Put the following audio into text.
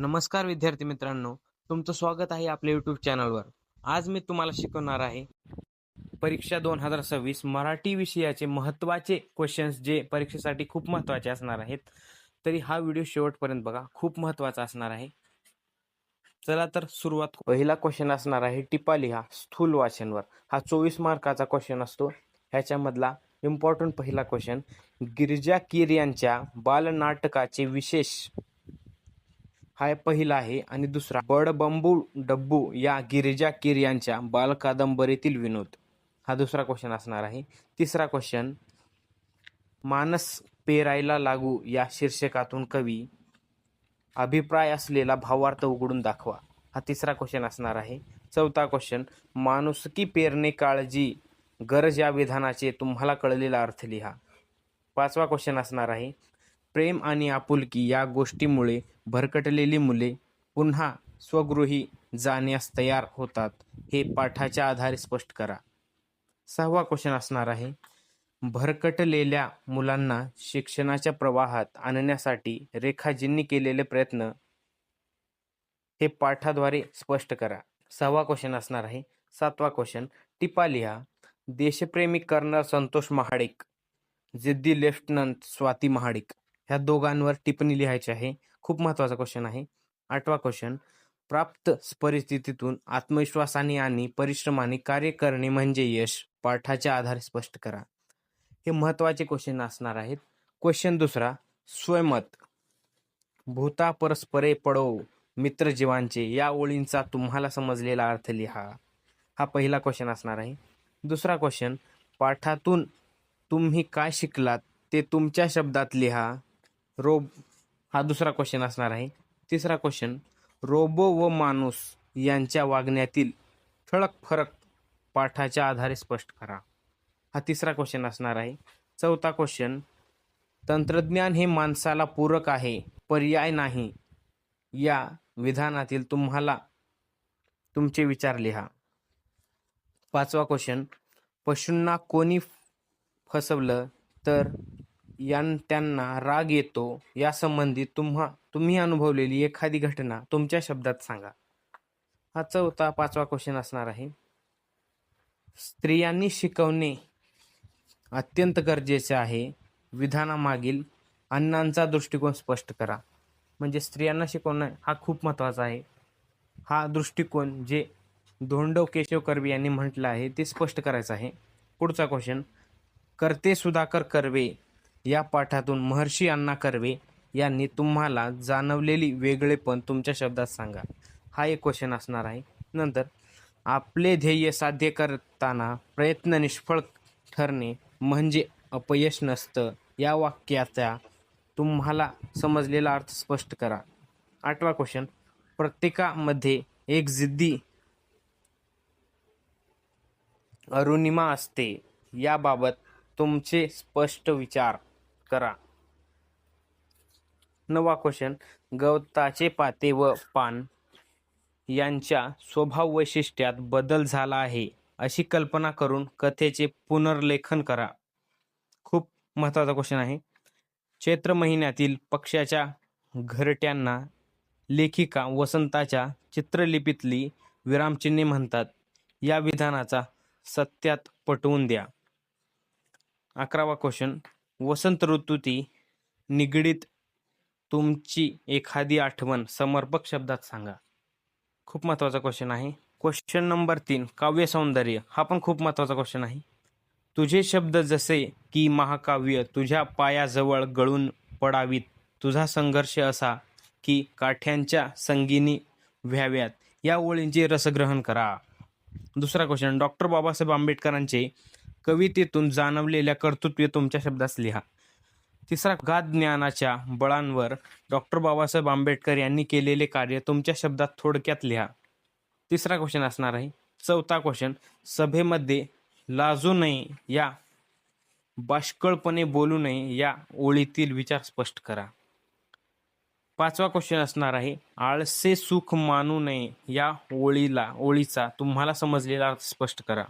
नमस्कार विद्यार्थी मित्रांनो तुमचं स्वागत आहे आपल्या यूट्यूब चॅनलवर आज मी तुम्हाला शिकवणार आहे परीक्षा दोन हजार सव्वीस मराठी विषयाचे महत्त्वाचे क्वेश्चन्स जे परीक्षेसाठी खूप महत्त्वाचे असणार आहेत. तरी हा व्हिडिओ शेवटपर्यंत बघा खूप महत्त्वाचा असणार आहे. चला तर सुरुवात पहिला क्वेश्चन असणार आहे टिपा लिहा स्थूल वाचनवर. हा चोवीस मार्काचा क्वेश्चन असतो. ह्याच्यामधला इम्पॉर्टंट पहिला क्वेश्चन गिरिजा कीर यांच्या बालनाटकाचे विशेष हा पहिला आहे. आणि दुसरा बडबंबू डब्बू या गिरिजा किर यांच्या बालकादंबरीतील विनोद. हा दुसरा क्वेश्चन असणार आहे. तिसरा क्वेश्चन मानस पेरायला लागू या शीर्षकातून कवी अभिप्राय असलेला भावार्थ उघडून दाखवा. हा तिसरा क्वेश्चन असणार आहे. चौथा क्वेश्चन माणुसकी पेरणे काळजी गरज या विधानाचे तुम्हाला कळलेला अर्थ लिहा. पाचवा क्वेश्चन असणार आहे. प्रेम आणि आपुलकी या गोष्टीमुळे भरकटलेली मुले पुन्हा स्वगृही जाण्यास तयार होतात हे पाठाच्या आधारे स्पष्ट करा. सहावा क्वेश्चन असणार आहे भरकटलेल्या मुलांना शिक्षणाच्या प्रवाहात आणण्यासाठी रेखाजींनी केलेले प्रयत्न हे पाठाद्वारे स्पष्ट करा. सहावा क्वेश्चन असणार आहे सातवा क्वेश्चन टिपा लिहा देशप्रेमी कर्नल संतोष महाडिक जिद्दी लेफ्टनंट स्वाती महाडिक ह्या दोघांवर टिप्पणी लिहायची आहे. खूप महत्त्वाचा क्वेश्चन आहे. आठवा क्वेश्चन प्राप्त परिस्थितीतून आत्मविश्वासाने आणि परिश्रमाने कार्य करणे म्हणजे यश पाठाच्या आधारे स्पष्ट करा. हे महत्त्वाचे क्वेश्चन असणार आहेत. क्वेश्चन दुसरा स्वयमत भूता परस्परे पडो मित्र जीवांचे या ओळींचा तुम्हाला समजलेला अर्थ लिहा. हा पहिला क्वेश्चन असणार आहे. दुसरा क्वेश्चन पाठातून तुम्ही काय शिकलात ते तुमच्या शब्दात लिहा. रोब हा दुसरा क्वेश्चन असणार आहे. तिसरा क्वेश्चन रोबो व माणूस यांच्या वागण्यातील ठळक फरक पाठाच्या आधारे स्पष्ट करा. हा तिसरा क्वेश्चन असणार आहे. चौथा क्वेश्चन तंत्रज्ञान हे माणसाला पूरक आहे पर्याय नाही. या विधानातील तुम्हाला तुमचे विचार लिहा. पाचवा क्वेश्चन पशूंना कोणी फसवलं तर त्यांना राग येतो यासंबंधी तुम्हा तुम्ही अनुभवलेली एखादी घटना तुमच्या शब्दात सांगा. हा चौथा पाचवा क्वेश्चन असणार आहे. स्त्रियांनी शिकवणे अत्यंत गरजेचे आहे. विधानामागील अण्णांचा दृष्टिकोन स्पष्ट करा. म्हणजे स्त्रियांना शिकवणं हा खूप महत्त्वाचा आहे. हा दृष्टिकोन जे धोंडव केशव कर्वे यांनी म्हटलं आहे ते स्पष्ट करायचं आहे. पुढचा क्वेश्चन करते सुधाकर कर्वे या पाठातून महर्षी अण्णा कर्वे यांनी तुम्हाला जाणवलेली वेगळेपण तुमच्या शब्दात सांगा. हा एक क्वेश्चन असणार आहे. नंतर आपले ध्येय साध्य करताना प्रयत्न निष्फळ ठरणे म्हणजे अपयश नसतं. या वाक्याचा तुम्हाला समजलेला अर्थ स्पष्ट करा. आठवा क्वेश्चन प्रत्येकामध्ये एक जिद्दी अरुणिमा असते. याबाबत तुमचे स्पष्ट विचार. करा. नवा क्वेश्चन गवताचे पाते व पान यांच्या स्वभाव वैशिष्ट्यात बदल झाला आहे अशी कल्पना करून कथेचे पुनर्लेखन करा. खूप महत्त्वाचा क्वेश्चन आहे. चैत्र महिन्यातील पक्षाच्या घरट्यांना लेखिका वसंताच्या चित्रलिपीतली विरामचिन्हे म्हणतात. या विधानाचा सत्यात पटवून द्या. अकरावा क्वेश्चन वसंत ऋतूती निगडीत तुमची एखादी आठवण समर्पक शब्दात सांगा. खूप महत्त्वाचा क्वेश्चन आहे. क्वेश्चन नंबर तीन काव्य सौंदर्य. हा पण खूप महत्त्वाचा क्वेश्चन आहे. तुझे शब्द जसे की महाकाव्य तुझ्या पायाजवळ गळून पडावीत. तुझा संघर्ष असा की काठ्यांच्या संगीनी व्हाव्यात. या ओळींचे रसग्रहण करा. दुसरा क्वेश्चन डॉक्टर बाबासाहेब आंबेडकरांचे कवितेतून जाणवलेल्या कर्तृत्वे तुमच्या शब्दास लिहा. तिसरा गाद ज्ञानाच्या बळांवर डॉक्टर बाबासाहेब आंबेडकर यांनी केलेले कार्य तुमच्या शब्दात थोडक्यात लिहा. तिसरा क्वेश्चन असणार आहे. चौथा क्वेश्चन सभेमध्ये लाजू नये या बाष्कळपणे बोलू नये या ओळीतील विचार स्पष्ट करा. पाचवा क्वेश्चन असणार आहे. आळसे सुख मानू नये या ओळीला ओळीचा तुम्हाला समजलेला अर्थ स्पष्ट करा.